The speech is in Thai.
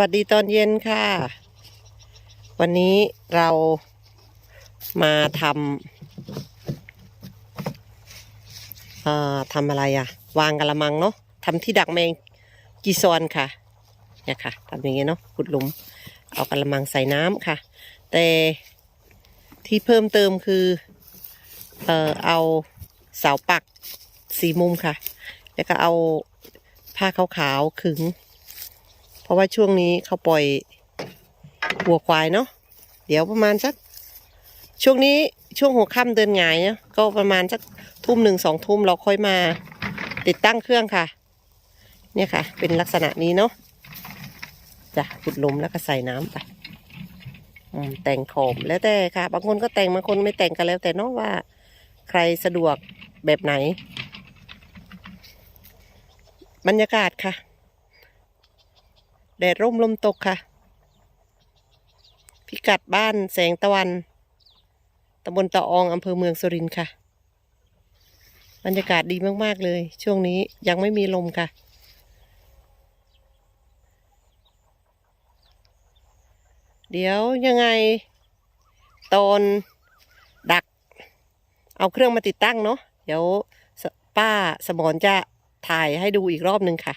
วัสดีตอนเย็นค่ะ วันนี้เรามาทำเอ่อทำอะไรอะวางกระมังเนาะทำที่ดักแมงกีซอนค่ะเนี่ยค่ะทำอย่างเงี้ยเนาะขุดหลุม เอากระมังใส่น้ำค่ะ แต่ที่เพิ่มเติมคือเอ่อเอาเสาปักสีมุมค่ะ แล้วก็เอาผ้าขาวๆขึง เพราะว่าช่วงนี้เขาปล่อยวัวควายเนาะเดี๋ยวประมาณสัก ช่วงนี้ช่วงหัวค่ำเดินหงายเนี่ยก็ประมาณสักทุ่มหนึ่งสองทุ่มเราค่อยมาติดตั้งเครื่องค่ะ เนี่ยค่ะ เป็นลักษณะนี้เนาะจ้ะขุดหลุมแล้วก็ใส่น้ำไปแต่งโขมแล้วแต่ค่ะ บางคนก็แต่งบางคนไม่แต่งกันแล้ว แต่เนาะว่า ใครสะดวกแบบไหน บรรยากาศค่ะ แดดร่มลมตกค่ะ พิกัดบ้านแสงตะวันตำบลตะอองอำเภอเมืองสุรินทร์ค่ะ บรรยากาศดีมากๆเลย ช่วงนี้ยังไม่มีลมค่ะเดี๋ยวยังไงตอนดัก เอาเครื่องมาติดตั้งเนาะเดี๋ยวป้าสมอนจะถ่ายให้ดูอีกรอบหนึ่งค่ะ